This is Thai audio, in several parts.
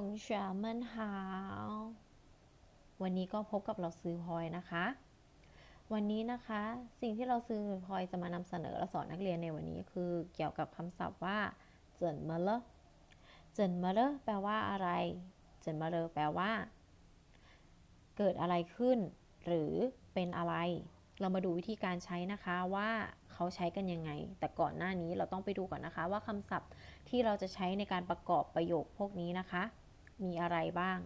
ของชาเมนฮาววันนี้ก็พบกับเราซื้อพลอยนะคะ วันนี้นะคะ สิ่งที่เราซื้อพลอยจะมานำเสนอและสอนนักเรียนในวันนี้คือเกี่ยวกับคำศัพท์ว่าเจินมาเลเจินมาเลแปลว่าอะไร เจินมาเลแปลว่า เกิดอะไรขึ้น หรือเป็นอะไร เรามาดูวิธีการใช้นะคะว่าเขาใช้กันยังไง แต่ก่อนหน้านี้เราต้องไปดูก่อนนะคะว่าคำศัพท์ที่เราจะใช้ในการประกอบประโยคพวกนี้นะคะ มีอะไรบ้าง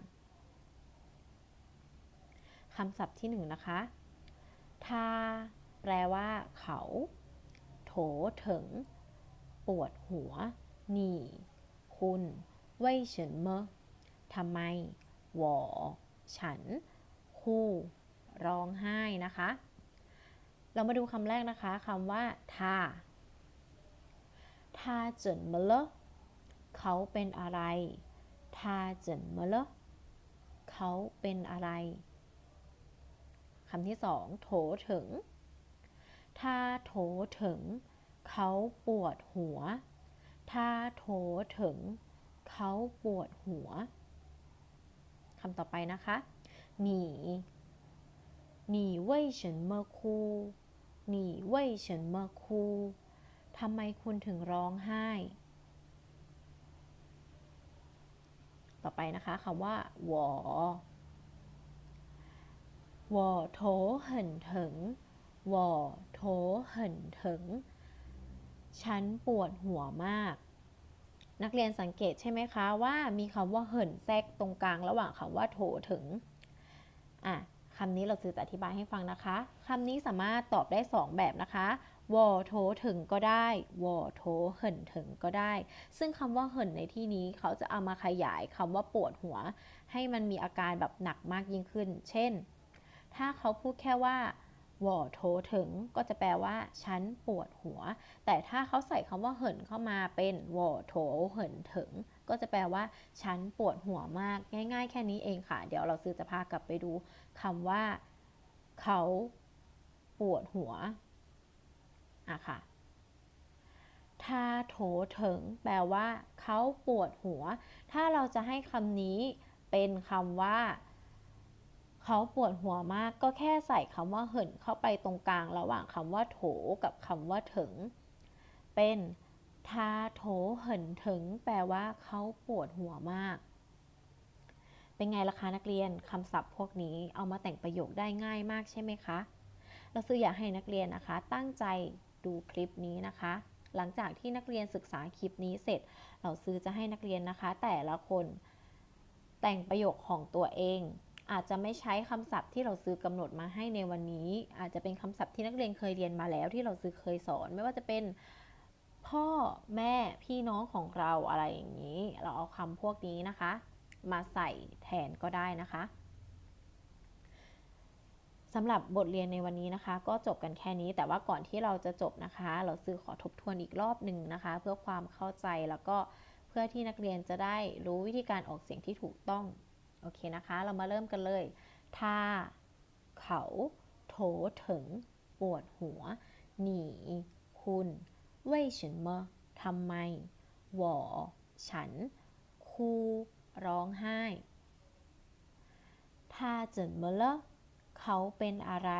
คำศัพท์ที่หนึ่งนะคะทาแปลว่าเขา โถเถิงปวดหัว หนีคุณเว่ยเฉินเมอทำไมหวอฉัน คู่ ร้องไห้นะคะ เรามาดูคำแรกนะคะคำว่าทาทาเจินเมเลเขาเป็นอะไร ทาเจินเมเลเขาเป็นอะไรคำที่สองโถถึงถ้าโถถึง เขาปวดหัวถ้าโถถึง เขาปวดหัวคำต่อไปนะคะหนีหนีเว่ยเฉินเมอคูหนีเว่ยเฉินเมอคูทำไมคุณถึงร้องไห้ ต่อไปนะคะคำว่าหวอวอโถเหินถึงวอโถเหินถึง ฉันปวดหัวมาก นักเรียนสังเกตใช่ไหมคะว่ามีคำว่าเหินแทรกตรงกลางระหว่างคำว่าโถถึง อะคำนี้เราจะอธิบายให้ฟังนะคะ คำนี้สามารถตอบได้ 2 แบบนะคะ วอโถถึงก็ได้วอโถเหินถึงก็ได้ ซึ่งคำว่าเหินในที่นี้เขาจะเอามาขยายคำว่าปวดหัว ให้มันมีอาการแบบหนักมากยิ่งขึ้น เช่น ถ้าเขาพูดแค่ว่าวอโถถึงก็จะแปลว่าฉันปวดหัว แต่ถ้าเขาใส่คำว่าเหินเข้ามาเป็นวอโถเหินถึง ก็จะแปลว่าฉันปวดหัวมาก ง่าย ๆ แค่นี้เองค่ะ เดี๋ยวเราซื้อจะพากลับไปดูคำว่า เขาปวดหัว อะค่ะถ้าโถถึงแปลว่าเขาปวดหัว ถ้าเราจะให้คำนี้เป็นคำว่า เขาปวดหัวมากก็แค่ใส่คำว่าเหินเข้าไปตรงกลางระหว่างคำว่าโถกับคำว่าถึงเป็นทาโถเหินถึงแปลว่าเขาปวดหัวมาก เป็นไงล่ะคะนักเรียนคำศัพท์พวกนี้เอามาแต่งประโยคได้ง่ายมากใช่ไหมคะ เราซื้ออยากให้นักเรียนนะคะ ตั้งใจ ดูคลิปนี้นะคะ หลังจากที่นักเรียนศึกษาคลิปนี้เสร็จ เราซื้อจะให้นักเรียนนะคะ แต่ละคนแต่งประโยคของตัวเอง อาจจะไม่ใช้คำศัพท์ที่เราซื้อกำหนดมาให้ในวันนี้ อาจจะเป็นคำศัพท์ที่นักเรียนเคยเรียนมาแล้ว ที่เราซื้อเคยสอน ไม่ว่าจะเป็นพ่อแม่พี่น้องของเราอะไรอย่างนี้ เราเอาคำพวกนี้นะคะ มาใส่แทนก็ได้นะคะ สำหรับบทเรียนในวันนี้นะคะ ก็จบกันแค่นี้แต่ว่าก่อนที่เราจะจบนะคะ เราซื้อขอทบทวนอีกรอบหนึ่งนะคะ เพื่อความเข้าใจแล้วก็เพื่อที่นักเรียนจะได้รู้วิธีการออกเสียงที่ถูกต้องโอเคนะคะ เรามาเริ่มกันเลยถ้าเขาโถถึง ปวดหัว หนี คุณเว่ยฉินเมอทำไมหวอฉัน คู ร้องไห้ถ้าเจินเมเล เขาเป็นอะไร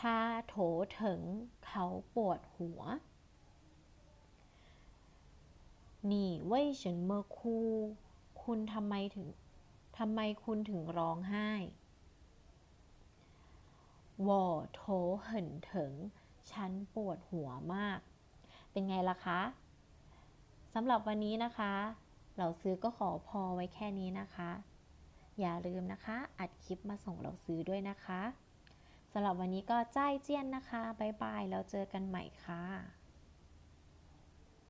ถ้าโถถึงเขาปวดหัวนี่เว่ยเฉินเมอคูคุณทำไมถึงทำไมคุณถึงร้องไห้วอโถเหินเถงฉันปวดหัวมาก เป็นไงล่ะคะสำหรับวันนี้นะคะเราซื้อก็ขอพอไว้แค่นี้นะคะ อย่าลืมนะคะ อัดคลิปมาส่งเราซื้อด้วยนะคะสำหรับวันนี้ก็จ้ายเจี้ยนนะคะ บ๊ายบาย แล้วเจอกันใหม่ค่ะ